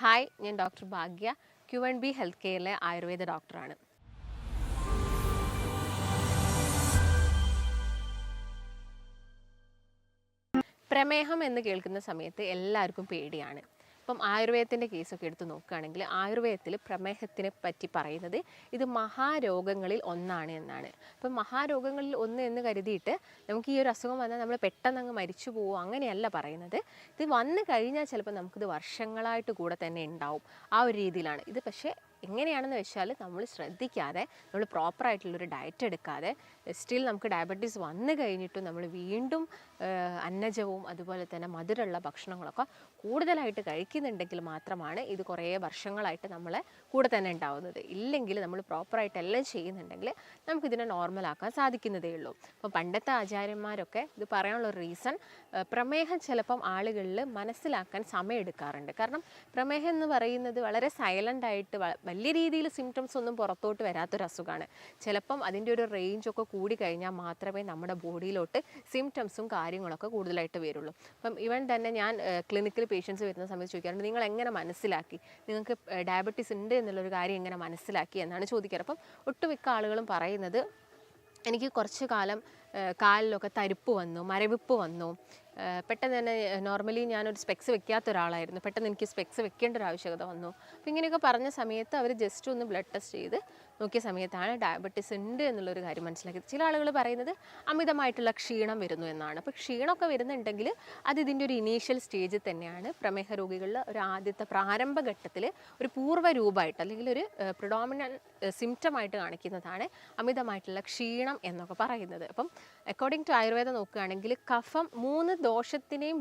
Hi ഞാൻ doctor Bhagya Q and B health കെയറിലെ Ayurveda ഡോക്ടറാണ് പ്രമേഹം എന്ന് കേൾക്കുന്ന സമയത്ത് എല്ലാവർക്കും പേടിയാണ്. ഇപ്പം ആയുർവേദത്തിന്റെ കേസൊക്കെ എടുത്ത് നോക്കുകയാണെങ്കിൽ ആയുർവേദത്തിൽ പ്രമേഹത്തിനെ പറ്റി പറയുന്നത് ഇത് മഹാരോഗങ്ങളിൽ ഒന്നാണ് എന്നാണ്. അപ്പം മഹാരോഗങ്ങളിൽ ഒന്ന് എന്ന് കരുതിയിട്ട് നമുക്ക് ഈ ഒരു അസുഖം വന്നാൽ നമ്മൾ പെട്ടെന്ന് അങ്ങ് മരിച്ചു പോകുമോ അങ്ങനെയല്ല പറയുന്നത്. ഇത് വന്നു കഴിഞ്ഞാൽ ചിലപ്പോൾ നമുക്കിത് വർഷങ്ങളായിട്ട് കൂടെ തന്നെ ഉണ്ടാവും ആ ഒരു രീതിയിലാണ്. ഇത് പക്ഷേ എങ്ങനെയാണെന്ന് വെച്ചാൽ നമ്മൾ ശ്രദ്ധിക്കാതെ നമ്മൾ പ്രോപ്പറായിട്ടുള്ളൊരു ഡയറ്റ് എടുക്കാതെ സ്റ്റിൽ നമുക്ക് ഡയബറ്റീസ് വന്നു കഴിഞ്ഞിട്ടും നമ്മൾ വീണ്ടും അന്നജവും അതുപോലെ തന്നെ മധുരമുള്ള ഭക്ഷണങ്ങളൊക്കെ കൂടുതലായിട്ട് കഴിക്കുന്നുണ്ടെങ്കിൽ മാത്രമാണ് ഇത് കുറേ വർഷങ്ങളായിട്ട് നമ്മളെ കൂടെ തന്നെ ഉണ്ടാവുന്നത്. ഇല്ലെങ്കിൽ നമ്മൾ പ്രോപ്പറായിട്ട് എല്ലാം ചെയ്യുന്നുണ്ടെങ്കിൽ നമുക്കിതിനെ നോർമലാക്കാൻ സാധിക്കുന്നതേ ഉള്ളൂ. അപ്പോൾ പണ്ടത്തെ ആചാര്യന്മാരൊക്കെ ഇത് പറയാനുള്ള റീസൺ പ്രമേഹം ചിലപ്പം ആളുകളിൽ മനസ്സിലാക്കാൻ സമയം എടുക്കാറുണ്ട്. കാരണം പ്രമേഹം എന്ന് പറയുന്നത് വളരെ സൈലന്റ് ആയിട്ട് വ- വലിയ രീതിയിൽ സിംറ്റംസ് ഒന്നും പുറത്തോട്ട് വരാത്തൊരു അസുഖമാണ് ചിലപ്പം അതിന്റെ ഒരു റേഞ്ചൊക്കെ കൂടി കഴിഞ്ഞാൽ മാത്രമേ നമ്മുടെ ബോഡിയിലോട്ട് സിംറ്റംസും കാര്യങ്ങളൊക്കെ കൂടുതലായിട്ട് വരുള്ളൂ. അപ്പം ഇവൻ തന്നെ ഞാൻ ക്ലിനിക്കിൽ പേഷ്യൻസ് വരുന്ന സമയത്ത് ചോദിക്കാറുണ്ട് നിങ്ങൾ എങ്ങനെ മനസ്സിലാക്കി? നിങ്ങൾക്ക് ഡയബറ്റീസ് ഉണ്ട് എന്നുള്ളൊരു കാര്യം എങ്ങനെ മനസ്സിലാക്കി? എന്നാണ് ചോദിക്കാറ്. അപ്പം ഒട്ടുമിക്ക ആളുകളും പറയുന്നത് എനിക്ക് കുറച്ച് കാലം കാലിലൊക്കെ തരിപ്പ് വന്നു മരവിപ്പ് വന്നു പെട്ടെന്ന് തന്നെ നോർമലി ഞാനൊരു സ്പെക്സ് വെക്കാത്ത ഒരാളായിരുന്നു. പെട്ടെന്ന് എനിക്ക് സ്പെക്സ് വെക്കേണ്ട ഒരു ആവശ്യകത വന്നു. അപ്പോൾ ഇങ്ങനെയൊക്കെ പറഞ്ഞ സമയത്ത് അവർ ജസ്റ്റ് ഒന്ന് ബ്ലഡ് ടെസ്റ്റ് ചെയ്ത് നോക്കിയ സമയത്താണ് ഡയബറ്റീസ് ഉണ്ട് എന്നുള്ളൊരു കാര്യം മനസ്സിലാക്കിയത്. ചില ആളുകൾ പറയുന്നത് അമിതമായിട്ടുള്ള ക്ഷീണം വരുന്നു എന്നാണ്. അപ്പോൾ ക്ഷീണമൊക്കെ വരുന്നുണ്ടെങ്കിൽ അത് ഇതിന്റെ ഒരു ഇനീഷ്യൽ സ്റ്റേജിൽ തന്നെയാണ്. പ്രമേഹ രോഗികളിൽ ഒരു ആദ്യത്തെ പ്രാരംഭഘട്ടത്തിൽ ഒരു പൂർവ രൂപമായിട്ട് അല്ലെങ്കിൽ ഒരു പ്രിഡോമിനൻ സിംറ്റമായിട്ട് കാണിക്കുന്നതാണ് അമിതമായിട്ടുള്ള ക്ഷീണം എന്നൊക്കെ പറയുന്നത്. അപ്പം അക്കോർഡിംഗ് ടു ആയുർവേദം നോക്കുകയാണെങ്കിൽ കഫം മൂന്ന് ദോഷത്തിനെയും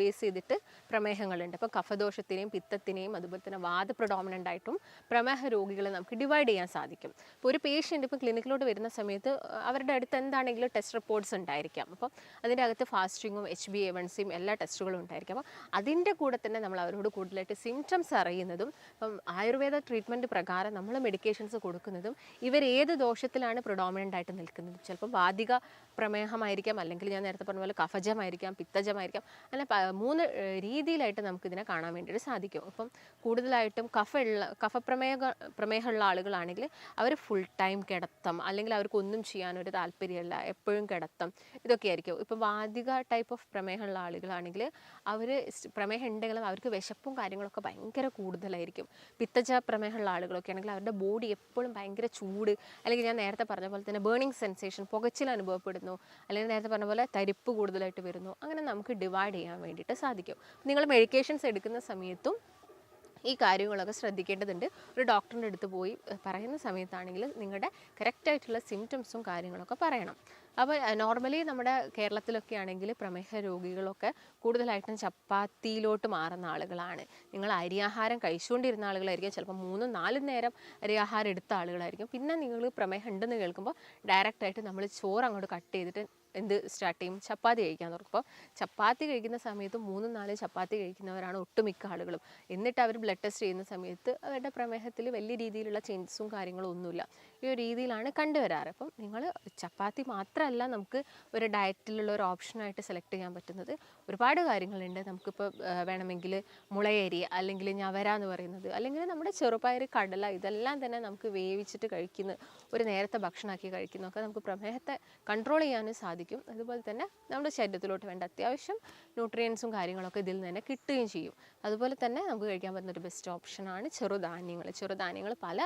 ബേസ് ചെയ്തിട്ട് പ്രമേഹങ്ങളുണ്ട്. അപ്പോൾ കഫദോഷത്തിനെയും പിത്തത്തിനെയും അതുപോലെ തന്നെ വാദ പ്രൊഡോമിനന്റ് ആയിട്ടും പ്രമേഹ രോഗികളെ നമുക്ക് ഡിവൈഡ് ചെയ്യാൻ സാധിക്കും. ഇപ്പോൾ ഒരു പേഷ്യന്റ് ഇപ്പോൾ ക്ലിനിക്കിലോട്ട് വരുന്ന സമയത്ത് അവരുടെ അടുത്ത് എന്താണെങ്കിലും ടെസ്റ്റ് റിപ്പോർട്ട്സ് ഉണ്ടായിരിക്കാം. അപ്പോൾ അതിന്റെ അകത്ത് ഫാസ്റ്റിങ്ങും എച്ച് ബി എ വൺ സിയും എല്ലാ ടെസ്റ്റുകളും ഉണ്ടായിരിക്കും. അപ്പോൾ അതിന്റെ കൂടെ തന്നെ നമ്മൾ അവരോട് കൂടുതലായിട്ട് സിംറ്റംസ് അറിയുന്നതും ഇപ്പം ആയുർവേദ ട്രീറ്റ്മെന്റ് പ്രകാരം നമ്മൾ മെഡിക്കേഷൻസ് കൊടുക്കുന്നതും ഇവർ ഏത് ദോഷത്തിലാണ് പ്രൊഡോമിനന്റ് ആയിട്ട് നിൽക്കുന്നത്? ചിലപ്പോൾ വാദിക പ്രമേഹമായിരിക്കാം. അല്ലെങ്കിൽ ഞാൻ നേരത്തെ പറഞ്ഞ പോലെ കഫജമായിരിക്കാം പിത്തജമായിരിക്കാം അങ്ങനെ മൂന്ന് രീതിയിലായിട്ട് നമുക്കിതിനെ കാണാൻ വേണ്ടിയിട്ട് സാധിക്കും. അപ്പം കൂടുതലായിട്ടും കഫയുള്ള കഫപ്രമേഹ പ്രമേഹമുള്ള ആളുകളാണെങ്കിൽ അവർ ഫുൾ ടൈം കിടത്തം അല്ലെങ്കിൽ അവർക്ക് ഒന്നും ചെയ്യാനൊരു താല്പര്യമില്ല എപ്പോഴും കിടത്തം ഇതൊക്കെ ആയിരിക്കും. ഇപ്പം വാതിക ടൈപ്പ് ഓഫ് പ്രമേഹമുള്ള ആളുകളാണെങ്കിൽ അവർ പ്രമേഹം ഉണ്ടെങ്കിലും അവർക്ക് വിശപ്പും കാര്യങ്ങളൊക്കെ ഭയങ്കര കൂടുതലായിരിക്കും. പിത്തജ പ്രമേഹമുള്ള ആളുകളൊക്കെ ആണെങ്കിൽ അവരുടെ ബോഡി എപ്പോഴും ഭയങ്കര ചൂട് അല്ലെങ്കിൽ ഞാൻ നേരത്തെ പറഞ്ഞ പോലെ തന്നെ ബേണിംഗ് സെൻസേഷൻ പുകച്ചിൽ അനുഭവപ്പെടുന്നു അല്ലെങ്കിൽ നേരത്തെ പറഞ്ഞ പോലെ തരിപ്പ് കൂടുതലായിട്ട് വരുന്നു അങ്ങനെ നമുക്ക് ഡിവൈഡ് ചെയ്യാൻ വേണ്ടിയിട്ട് സാധിക്കും. നിങ്ങൾ മെഡിക്കേഷൻസ് എടുക്കുന്ന സമയത്തും ഈ കാര്യങ്ങളൊക്കെ ശ്രദ്ധിക്കേണ്ടതുണ്ട്. ഒരു ഡോക്ടറിന്റെ അടുത്ത് പോയി പറയുന്ന സമയത്താണെങ്കിൽ നിങ്ങളുടെ കറക്റ്റായിട്ടുള്ള സിംറ്റംസും കാര്യങ്ങളൊക്കെ പറയണം. അപ്പോൾ നോർമലി നമ്മുടെ കേരളത്തിലൊക്കെ ആണെങ്കിൽ പ്രമേഹ രോഗികളൊക്കെ കൂടുതലായിട്ടും ചപ്പാത്തിയിലോട്ട് മാറുന്ന ആളുകളാണ്. നിങ്ങൾ അരിയാഹാരം കഴിച്ചുകൊണ്ടിരുന്ന ആളുകളായിരിക്കും. ചിലപ്പോൾ മൂന്നും നാലും നേരം അരിയാഹാരം എടുത്ത ആളുകളായിരിക്കും. പിന്നെ നിങ്ങൾ പ്രമേഹം ഉണ്ടെന്ന് കേൾക്കുമ്പോൾ ഡയറക്റ്റായിട്ട് നമ്മൾ ചോറ് അങ്ങോട്ട് കട്ട് ചെയ്തിട്ട് എന്ത് സ്റ്റാർട്ട് ചെയ്യും? ചപ്പാത്തി കഴിക്കാൻ തുടങ്ങും. അപ്പോൾ ചപ്പാത്തി കഴിക്കുന്ന സമയത്ത് മൂന്നും നാലും ചപ്പാത്തി കഴിക്കുന്നവരാണ് ഒട്ടുമിക്ക ആളുകളും. എന്നിട്ട് അവർ ബ്ലഡ് ടെസ്റ്റ് ചെയ്യുന്ന സമയത്ത് അവരുടെ പ്രമേഹത്തിൽ വലിയ രീതിയിലുള്ള ചേഞ്ചസും കാര്യങ്ങളും ഒന്നുമില്ല. ഈ ഒരു രീതിയിലാണ് കണ്ടുവരാറ്. അപ്പം നിങ്ങൾ ചപ്പാത്തി മാത്രമല്ല നമുക്ക് ഒരു ഡയറ്റിലുള്ള ഒരു ഓപ്ഷനായിട്ട് സെലക്ട് ചെയ്യാൻ പറ്റുന്നത്. ഒരുപാട് കാര്യങ്ങളുണ്ട്. നമുക്കിപ്പോൾ വേണമെങ്കിൽ മുളയരി അല്ലെങ്കിൽ ഞവര എന്ന് പറയുന്നത് അല്ലെങ്കിൽ നമ്മുടെ ചെറുപയർ കടല ഇതെല്ലാം തന്നെ നമുക്ക് വേവിച്ചിട്ട് കഴിക്കുന്ന ഒരു നേരത്തെ ഭക്ഷണമാക്കി കഴിക്കുന്നതൊക്കെ നമുക്ക് പ്രമേഹത്തെ കൺട്രോൾ ചെയ്യാനും സാധിക്കും. അതുപോലെ തന്നെ നമ്മുടെ ശരീരത്തിലോട്ട് വേണ്ട അത്യാവശ്യം ന്യൂട്രിയൻസും കാര്യങ്ങളൊക്കെ ഇതിൽ നിന്ന് തന്നെ കിട്ടുകയും ചെയ്യും. അതുപോലെ തന്നെ നമുക്ക് കഴിക്കാൻ പറ്റുന്ന ഒരു ബെസ്റ്റ് ഓപ്ഷനാണ് ചെറുധാന്യങ്ങൾ ചെറുധാന്യങ്ങൾ പല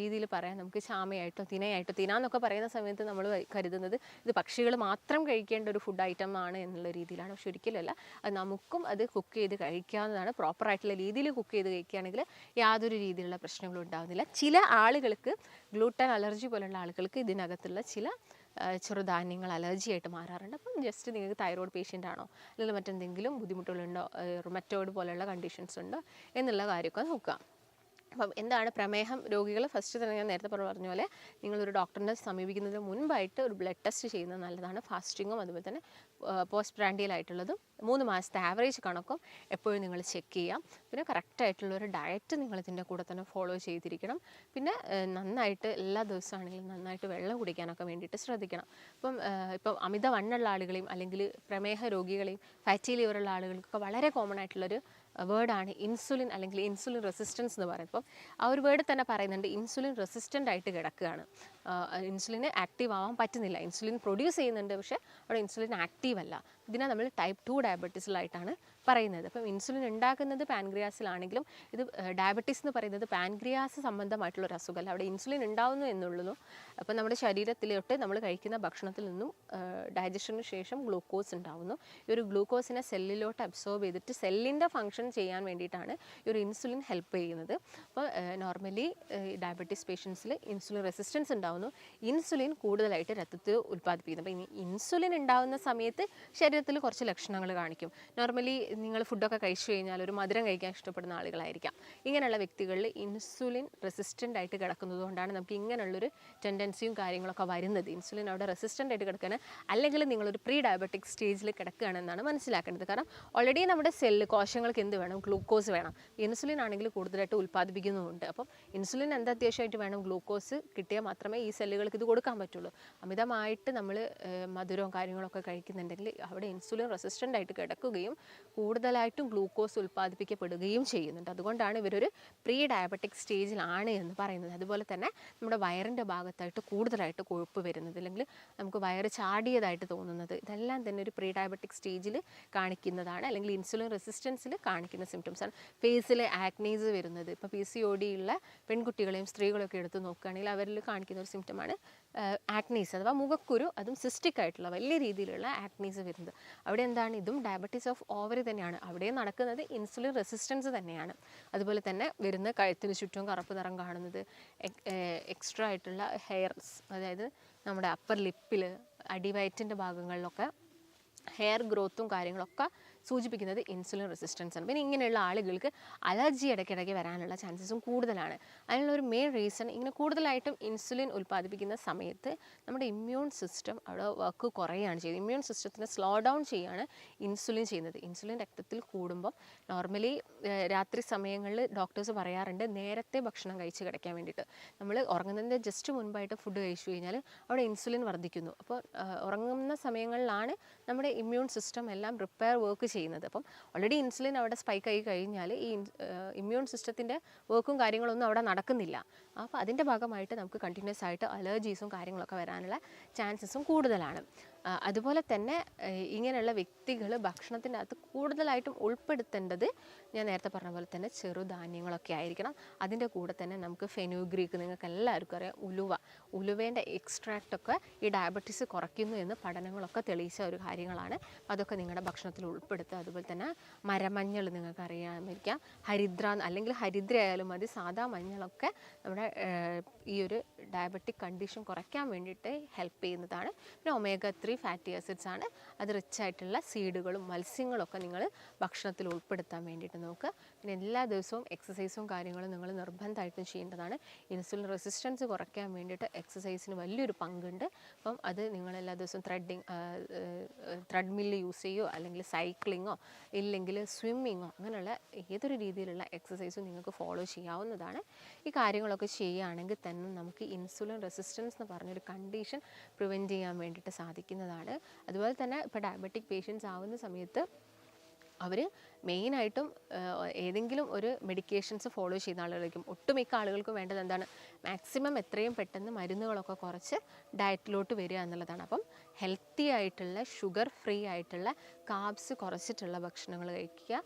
രീതിയിൽ പറയാം. നമുക്ക് ചാമയായിട്ടോ തിനയായിട്ടോ തിന എന്നൊക്കെ പറയുന്ന സമയത്ത് നമ്മൾ കരുതുന്നത് ഇത് പക്ഷികൾ മാത്രം കഴിക്കേണ്ട ഒരു ഫുഡ് ഐറ്റം ആണ് എന്നുള്ള രീതിയിലാണ്. പക്ഷെ ഒരിക്കലുമല്ല. അത് നമുക്കും അത് കുക്ക് ചെയ്ത് കഴിക്കാവുന്നതാണ്. പ്രോപ്പറായിട്ടുള്ള രീതിയിൽ കുക്ക് ചെയ്ത് കഴിക്കുകയാണെങ്കിൽ യാതൊരു രീതിയിലുള്ള പ്രശ്നങ്ങളും ഉണ്ടാകുന്നില്ല ചില ആളുകൾക്ക് ഗ്ലൂട്ടൻ അലർജി പോലുള്ള ആളുകൾക്ക് ഇതിനകത്തുള്ള ചില ചെറുധാന്യങ്ങൾ അലർജി ആയിട്ട് മാറാറുണ്ട്. അപ്പം ജസ്റ്റ് നിങ്ങൾക്ക് തൈറോയ്ഡ് പേഷ്യന്റ് ആണോ? അല്ലെങ്കിൽ മറ്റെന്തെങ്കിലും ബുദ്ധിമുട്ടുകളുണ്ടോ? റുമറ്റോയിഡ് പോലെയുള്ള കണ്ടീഷൻസ് ഉണ്ടോ? എന്നുള്ള കാര്യമൊക്കെ നോക്കുക. അപ്പം എന്താണ് പ്രമേഹം രോഗികൾ ഫസ്റ്റ് തന്നെ ഞാൻ നേരത്തെ പറഞ്ഞ പോലെ നിങ്ങളൊരു ഡോക്ടറിനെ സമീപിക്കുന്നതിന് മുൻപായിട്ട് ഒരു ബ്ലഡ് ടെസ്റ്റ് ചെയ്യുന്നത് നല്ലതാണ്. ഫാസ്റ്റിങ്ങും അതുപോലെ തന്നെ പോസ്റ്റ് ബ്രാൻഡിയിലായിട്ടുള്ളതും മൂന്ന് മാസത്തെ ആവറേജ് കണക്കും എപ്പോഴും നിങ്ങൾ ചെക്ക് ചെയ്യാം. പിന്നെ കറക്റ്റായിട്ടുള്ള ഒരു ഡയറ്റ് നിങ്ങൾ ഇതിന്റെ കൂടെ തന്നെ ഫോളോ ചെയ്തിരിക്കണം. പിന്നെ നന്നായിട്ട് എല്ലാ ദിവസമാണെങ്കിലും നന്നായിട്ട് വെള്ളം കുടിക്കാനൊക്കെ വേണ്ടിയിട്ട് ശ്രദ്ധിക്കണം. ഇപ്പം ഇപ്പം അമിത വണ്ണുള്ള ആളുകളെയും അല്ലെങ്കിൽ പ്രമേഹ രോഗികളെയും ഫാറ്റി ലിവറുള്ള ആളുകൾക്കൊക്കെ വളരെ കോമൺ ആയിട്ടുള്ളൊരു വേർഡാണ് ഇൻസുലിൻ അല്ലെങ്കിൽ ഇൻസുലിൻ റെസിസ്റ്റൻസ് എന്ന് അപ്പം ആ ഒരു വേർഡ് തന്നെ പറയുന്നുണ്ട് ഇൻസുലിൻ റെസിസ്റ്റന്റ് ആയിട്ട് കിടക്കുകയാണ്. ഇൻസുലിന് ആക്റ്റീവ് ആവാൻ പറ്റുന്നില്ല. ഇൻസുലിൻ പ്രൊഡ്യൂസ് ചെയ്യുന്നുണ്ട് പക്ഷേ അവിടെ ഇൻസുലിൻ ആക്റ്റീവ് അല്ല. ഇതിനെ നമ്മൾ ടൈപ്പ് ടു ഡയബറ്റീസിലായിട്ടാണ് പറയുന്നത്. അപ്പം ഇൻസുലിൻ ഉണ്ടാക്കുന്നത് പാൻഗ്രിയാസിലാണെങ്കിലും ഇത് ഡയബറ്റീസ് എന്ന് പറയുന്നത് പാൻഗ്രിയാസ് സംബന്ധമായിട്ടുള്ള ഒരു അസുഖമല്ല. അവിടെ ഇൻസുലിൻ ഉണ്ടാവുന്നു എന്നുള്ളൂ അപ്പം നമ്മുടെ ശരീരത്തിലോട്ട് നമ്മൾ കഴിക്കുന്ന ഭക്ഷണത്തിൽ നിന്നും ഡൈജഷന് ശേഷം ഗ്ലൂക്കോസ് ഉണ്ടാവുന്നു. ഈ ഒരു ഗ്ലൂക്കോസിനെ സെല്ലിലോട്ട് അബ്സോർബ് ചെയ്തിട്ട് സെല്ലിന്റെ ഫങ്ഷൻ ചെയ്യാൻ വേണ്ടിയിട്ടാണ് ഈ ഒരു ഇൻസുലിൻ ഹെൽപ്പ് ചെയ്യുന്നത്. അപ്പോൾ നോർമലി ഡയബറ്റീസ് പേഷ്യൻസിൽ ഇൻസുലിൻ റെസിസ്റ്റൻസ് ഉണ്ടാവുന്നു. ഇൻസുലിൻ കൂടുതലായിട്ട് രക്തത്തിൽ ഉൽപ്പാദിപ്പിക്കുന്നു. അപ്പോൾ ഇനി ഇൻസുലിൻ ഉണ്ടാവുന്ന സമയത്ത് ശരീരത്തിൽ കുറച്ച് ലക്ഷണങ്ങൾ കാണിക്കും. നോർമലി നിങ്ങൾ ഫുഡൊക്കെ കഴിച്ചു കഴിഞ്ഞാൽ ഒരു മധുരം കഴിക്കാൻ ഇഷ്ടപ്പെടുന്ന ആളുകളായിരിക്കാം. ഇങ്ങനെയുള്ള വ്യക്തികളിൽ ഇൻസുലിൻ റെസിസ്റ്റന്റ് ആയിട്ട് കിടക്കുന്നത് കൊണ്ടാണ് നമുക്ക് ഇങ്ങനെയുള്ളൊരു ടെൻഡൻസിയും കാര്യങ്ങളൊക്കെ വരുന്നത്. ഇൻസുലിൻ അവിടെ റെസിസ്റ്റന്റ് ആയിട്ട് കിടക്കാൻ അല്ലെങ്കിൽ നിങ്ങളൊരു പ്രീ ഡയബറ്റിക് സ്റ്റേജിൽ കിടക്കുകയാണെന്നാണ് മനസ്സിലാക്കേണ്ടത്. കാരണം ഓൾറെഡി നമ്മുടെ സെല്ല് കോശങ്ങൾക്ക് എന്ത് വേണം? ഗ്ലൂക്കോസ് വേണം. ഇൻസുലിൻ ആണെങ്കിൽ കൂടുതലായിട്ട് ഉൽപ്പാദിപ്പിക്കുന്നുമുണ്ട്. അപ്പം ഇൻസുലിൻ എന്താ അത്യാവശ്യമായിട്ട് വേണം? ഗ്ലൂക്കോസ് കിട്ടിയാൽ മാത്രമേ ഈ സെല്ലുകൾക്ക് ഇത് കൊടുക്കാൻ പറ്റുള്ളൂ. അമിതമായിട്ട് നമ്മൾ മധുരവും കാര്യങ്ങളൊക്കെ കഴിക്കുന്നുണ്ടെങ്കിൽ അവിടെ ഇൻസുലിൻ റെസിസ്റ്റന്റ് ആയിട്ട് കിടക്കുകയും കൂടുതലായിട്ടും ഗ്ലൂക്കോസ് ഉൽപ്പാദിപ്പിക്കപ്പെടുകയും ചെയ്യുന്നുണ്ട്. അതുകൊണ്ടാണ് ഇവരൊരു പ്രീ ഡയബറ്റിക് സ്റ്റേജിലാണ് എന്ന് പറയുന്നത്. അതുപോലെ തന്നെ നമ്മുടെ വയറിന്റെ ഭാഗത്തായിട്ട് കൂടുതലായിട്ട് കൊഴുപ്പ് വരുന്നത് അല്ലെങ്കിൽ നമുക്ക് വയറ് ചാടിയതായിട്ട് തോന്നുന്നത് ഇതെല്ലാം തന്നെ ഒരു പ്രീ ഡയബറ്റിക് സ്റ്റേജിൽ കാണിക്കുന്നതാണ് അല്ലെങ്കിൽ ഇൻസുലിൻ റെസിസ്റ്റൻസിൽ കാണിക്കുന്ന സിംറ്റംസ് ആണ്. ഫേസിൽ ആക്നീസ് വരുന്നത്. ഇപ്പോൾ പി സി ഒ ഡി ഉള്ള പെൺകുട്ടികളെയും സ്ത്രീകളെയൊക്കെ എടുത്ത് നോക്കുകയാണെങ്കിൽ അവരിൽ കാണിക്കുന്ന ഒരു സിംറ്റമാണ് ആക്നീസ് അഥവാ മുഖക്കുരു അതും സിസ്റ്റിക് ആയിട്ടുള്ള വലിയ രീതിയിലുള്ള ആക്നീസ് വരുന്നത്. അവിടെ എന്താണ്? ഇതും ഡയബറ്റീസ് ഓഫ് ഓവറി തന്നെയാണ്. അവിടെ നടക്കുന്നത് ഇൻസുലിൻ റെസിസ്റ്റൻസ് തന്നെയാണ്. അതുപോലെ തന്നെ വരുന്ന കഴുത്തിന് ചുറ്റും കറുപ്പ് നിറം കാണുന്നത് എക്സ്ട്രാ ആയിട്ടുള്ള ഹെയർസ് അതായത് നമ്മുടെ അപ്പർ ലിപ്പിൽ അടിവയറ്റിന്റെ ഭാഗങ്ങളിലൊക്കെ ഹെയർ ഗ്രോത്തും കാര്യങ്ങളൊക്കെ സൂചിപ്പിക്കുന്നത് ഇൻസുലിൻ റെസിസ്റ്റൻസ് ആണ്. പിന്നെ ഇങ്ങനെയുള്ള ആളുകൾക്ക് അലർജി ഇടയ്ക്കിടയ്ക്ക് വരാനുള്ള ചാൻസസും കൂടുതലാണ്. അതിനുള്ള ഒരു മെയിൻ റീസൺ ഇങ്ങനെ കൂടുതലായിട്ടും ഇൻസുലിൻ ഉൽപ്പാദിപ്പിക്കുന്ന സമയത്ത് നമ്മുടെ ഇമ്മ്യൂൺ സിസ്റ്റം അവിടെ വർക്ക് കുറയുകയാണ് ചെയ്യുന്നത്. ഇമ്മ്യൂൺ സിസ്റ്റത്തിനെ സ്ലോ ഡൗൺ ചെയ്യുകയാണ് ഇൻസുലിൻ ചെയ്യുന്നത്. ഇൻസുലിൻ രക്തത്തിൽ കൂടുമ്പം നോർമലി രാത്രി സമയങ്ങളിൽ ഡോക്ടേഴ്സ് പറയാറുണ്ട് നേരത്തെ ഭക്ഷണം കഴിച്ച് കിടക്കാൻ വേണ്ടിയിട്ട്. നമ്മൾ ഉറങ്ങുന്നതിന്റെ ജസ്റ്റ് മുൻപായിട്ട് ഫുഡ് കഴിച്ചു കഴിഞ്ഞാൽ അവിടെ ഇൻസുലിൻ വർദ്ധിക്കുന്നു. അപ്പോൾ ഉറങ്ങുന്ന സമയങ്ങളിലാണ് നമ്മുടെ ഇമ്മ്യൂൺ സിസ്റ്റം എല്ലാം റിപ്പയർ വർക്ക് ചെയ്യുന്നത്. അപ്പം ഓൾറെഡി ഇൻസുലിൻ അവിടെ സ്പൈക്ക് ആയി കഴിഞ്ഞാൽ ഈ ഇമ്മ്യൂൺ സിസ്റ്റത്തിന്റെ വർക്കും കാര്യങ്ങളൊന്നും അവിടെ നടക്കുന്നില്ല. അപ്പോൾ അതിന്റെ ഭാഗമായിട്ട് നമുക്ക് കണ്ടിന്യൂസ് ആയിട്ട് അലർജീസും കാര്യങ്ങളൊക്കെ വരാനുള്ള ചാൻസസും കൂടുതലാണ്. അതുപോലെ തന്നെ ഇങ്ങനെയുള്ള വ്യക്തികൾ ഭക്ഷണത്തിന്റെ അകത്ത് കൂടുതലായിട്ടും ഉൾപ്പെടുത്തേണ്ടത് ഞാൻ നേരത്തെ പറഞ്ഞ പോലെ തന്നെ ചെറുധാന്യങ്ങളൊക്കെ ആയിരിക്കണം. അതിന്റെ കൂടെ തന്നെ നമുക്ക് ഫെനുഗ്രീക്ക് നിങ്ങൾക്ക് എല്ലാവർക്കും അറിയാം ഉലുവ. ഉലുവേന്റെ എക്സ്ട്രാക്റ്റൊക്കെ ഈ ഡയബറ്റീസ് കുറയ്ക്കുന്നു എന്ന് പഠനങ്ങളൊക്കെ തെളിയിച്ച ഒരു കാര്യങ്ങളാണ്. അതൊക്കെ നിങ്ങളുടെ ഭക്ഷണത്തിൽ ഉൾപ്പെടുത്തുക. അതുപോലെ തന്നെ മരമഞ്ഞൾ നിങ്ങൾക്ക് അറിയാമായിരിക്കാം. ഹരിദ്ര അല്ലെങ്കിൽ ഹരിദ്ര ആയാലും മതി. സാധാ മഞ്ഞളൊക്കെ നമ്മുടെ ഈ ഒരു ഡയബറ്റിക് കണ്ടീഷൻ കുറയ്ക്കാൻ വേണ്ടിയിട്ട് ഹെൽപ്പ് ചെയ്യുന്നതാണ്. പിന്നെ ഒമേഗ ത്രീ ഫാറ്റി ആസിഡ്സ് ആണ്. അത് റിച്ച് ആയിട്ടുള്ള സീഡുകളും മത്സ്യങ്ങളൊക്കെ നിങ്ങൾ ഭക്ഷണത്തിൽ ഉൾപ്പെടുത്താൻ വേണ്ടിയിട്ട് നോക്കുക. പിന്നെ എല്ലാ ദിവസവും എക്സസൈസും കാര്യങ്ങളും നിങ്ങൾ നിർബന്ധമായിട്ടും ചെയ്യേണ്ടതാണ്. ഇൻസുലിൻ റെസിസ്റ്റൻസ് കുറയ്ക്കാൻ വേണ്ടിയിട്ട് എക്സസൈസിന് വലിയൊരു പങ്കുണ്ട്. അപ്പം അത് നിങ്ങൾ എല്ലാ ദിവസവും ത്രെഡിങ് ത്രെഡ് മില്ല് യൂസ് ചെയ്യുകയോ അല്ലെങ്കിൽ സൈക്ലിങ്ങോ ഇല്ലെങ്കിൽ സ്വിമ്മിങ്ങോ അങ്ങനെയുള്ള ഏതൊരു രീതിയിലുള്ള എക്സസൈസും നിങ്ങൾക്ക് ഫോളോ ചെയ്യാവുന്നതാണ്. ഈ കാര്യങ്ങളൊക്കെ ചെയ്യുകയാണെങ്കിൽ തന്നെ നമുക്ക് ഇൻസുലിൻ റെസിസ്റ്റൻസ് എന്ന് പറഞ്ഞൊരു കണ്ടീഷൻ പ്രിവെന്റ് ചെയ്യാൻ വേണ്ടിയിട്ട് സാധിക്കുന്നതാണ്. അതുപോലെ തന്നെ ഇപ്പോൾ ഡയബറ്റിക് പേഷ്യൻസ് ആവുന്ന സമയത്ത് അവർ മെയിനായിട്ടും ഏതെങ്കിലും ഒരു മെഡിക്കേഷൻസ് ഫോളോ ചെയ്യുന്ന ആളുകളായിരിക്കും. ഒട്ടുമിക്ക ആളുകൾക്കും വേണ്ടത് എന്താണ്? മാക്സിമം എത്രയും പെട്ടെന്ന് മരുന്നുകളൊക്കെ കുറച്ച് ഡയറ്റിലോട്ട് വരിക എന്നുള്ളതാണ്. അപ്പം ഹെൽത്തി ആയിട്ടുള്ള ഷുഗർ ഫ്രീ ആയിട്ടുള്ള കാബ്സ് കുറച്ചിട്ടുള്ള ഭക്ഷണങ്ങൾ കഴിക്കുക.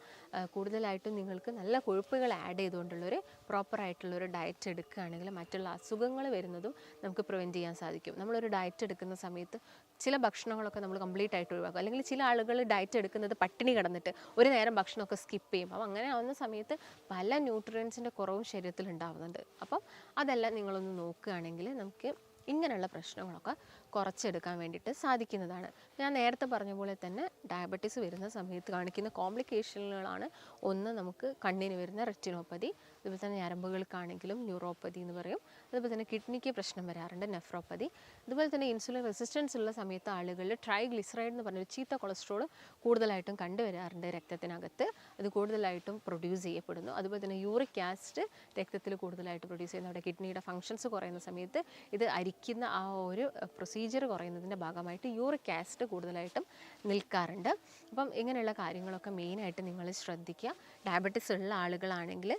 കൂടുതലായിട്ടും നിങ്ങൾക്ക് നല്ല കൊഴുപ്പുകൾ ആഡ് ചെയ്തുകൊണ്ടുള്ളൊരു പ്രോപ്പറായിട്ടുള്ളൊരു ഡയറ്റ് എടുക്കുകയാണെങ്കിൽ മറ്റുള്ള അസുഖങ്ങൾ വരുന്നതും നമുക്ക് പ്രിവെന്റ് ചെയ്യാൻ സാധിക്കും. നമ്മളൊരു ഡയറ്റ് എടുക്കുന്ന സമയത്ത് ചില ഭക്ഷണങ്ങളൊക്കെ നമ്മൾ കംപ്ലീറ്റ് ആയിട്ട് ഒഴിവാക്കും. അല്ലെങ്കിൽ ചില ആളുകൾ ഡയറ്റ് എടുക്കുന്നത് പട്ടിണി കിടന്നിട്ട് ഒരു നേരം ഭക്ഷണമൊക്കെ സ്കിപ്പ് ചെയ്യും. അപ്പം അങ്ങനെ ആവുന്ന സമയത്ത് പല ന്യൂട്രിയൻസിന്റെ കുറവും ശരീരത്തിൽ ഉണ്ടാവുന്നുണ്ട്. അപ്പം അതെല്ലാം നിങ്ങളൊന്ന് നോക്കുകയാണെങ്കിൽ നമുക്ക് ഇങ്ങനെയുള്ള പ്രശ്നങ്ങളൊക്കെ കുറച്ചെടുക്കാൻ വേണ്ടിയിട്ട് സാധിക്കുന്നതാണ്. ഞാൻ നേരത്തെ പറഞ്ഞ പോലെ തന്നെ ഡയബറ്റീസ് വരുന്ന സമയത്ത് കാണിക്കുന്ന കോംപ്ലിക്കേഷനുകളാണ് ഒന്ന് നമുക്ക് കണ്ണിന് വരുന്ന റെറ്റിനോപ്പതി അതുപോലെ തന്നെ ഞരമ്പുകൾക്കാണെങ്കിലും ന്യൂറോപ്പതി എന്ന് പറയും. അതുപോലെ തന്നെ കിഡ്നിക്ക് പ്രശ്നം വരാറുണ്ട് നെഫ്രോപ്പതി. അതുപോലെ തന്നെ ഇൻസുലിൻ റെസിസ്റ്റൻസ് ഉള്ള സമയത്ത് ആളുകളിൽ ട്രൈഗ്ലിസറൈഡ് എന്ന് പറഞ്ഞൊരു ചീത്ത കൊളസ്ട്രോൾ കൂടുതലായിട്ടും കണ്ടുവരാറുണ്ട് രക്തത്തിനകത്ത്. അത് കൂടുതലായിട്ടും പ്രൊഡ്യൂസ് ചെയ്യപ്പെടുന്നു. അതുപോലെ തന്നെ യൂറിക് ആസിഡ് രക്തത്തിൽ കൂടുതലായിട്ട് പ്രൊഡ്യൂസ് ചെയ്യുന്നു അവിടെ കിഡ്നിയുടെ ഫങ്ഷൻസ് കുറയുന്ന സമയത്ത് ഇത് അരിക്കുന്ന ആ ഒരു പ്രൊസീജിയർ കുറയുന്നതിന്റെ ഭാഗമായിട്ട് യൂറിക് ആസിഡ് കൂടുതലായിട്ടും നിൽക്കാറുണ്ട്. അപ്പം ഇങ്ങനെയുള്ള കാര്യങ്ങളൊക്കെ മെയിനായിട്ട് നിങ്ങൾ ശ്രദ്ധിക്കുക. ഡയബറ്റിസ് ഉള്ള ആളുകളാണെങ്കിൽ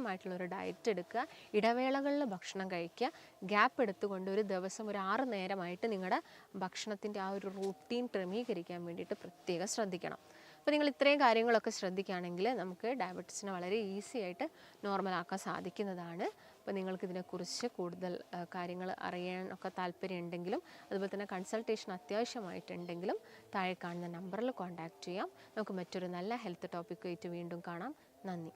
കൃത്യമായിട്ടുള്ള ഒരു ഡയറ്റ് എടുക്കുക ഇടവേളകളിൽ ഭക്ഷണം കഴിക്കുക ഗ്യാപ്പ് എടുത്തുകൊണ്ട് ഒരു ദിവസം ഒരു ആറ് നേരമായിട്ട് നിങ്ങളുടെ ഭക്ഷണത്തിന്റെ ആ ഒരു റൂട്ടീൻ ക്രമീകരിക്കാൻ വേണ്ടിയിട്ട് പ്രത്യേകം ശ്രദ്ധിക്കണം. അപ്പോൾ നിങ്ങൾ ഇത്രയും കാര്യങ്ങളൊക്കെ ശ്രദ്ധിക്കുകയാണെങ്കിൽ നമുക്ക് ഡയബറ്റീസിനെ വളരെ ഈസി ആയിട്ട് നോർമലാക്കാൻ സാധിക്കുന്നതാണ്. അപ്പോൾ നിങ്ങൾക്ക് ഇതിനെക്കുറിച്ച് കൂടുതൽ കാര്യങ്ങൾ അറിയാൻ ഒക്കെ താല്പര്യം ഉണ്ടെങ്കിലും അതുപോലെ തന്നെ കൺസൾട്ടേഷൻ അത്യാവശ്യമായിട്ടുണ്ടെങ്കിലും താഴെ കാണുന്ന നമ്പറിൽ കോൺടാക്റ്റ് ചെയ്യാം. നമുക്ക് മറ്റൊരു നല്ല ഹെൽത്ത് ടോപ്പിക്കുമായിട്ട് വീണ്ടും കാണാം. നന്ദി.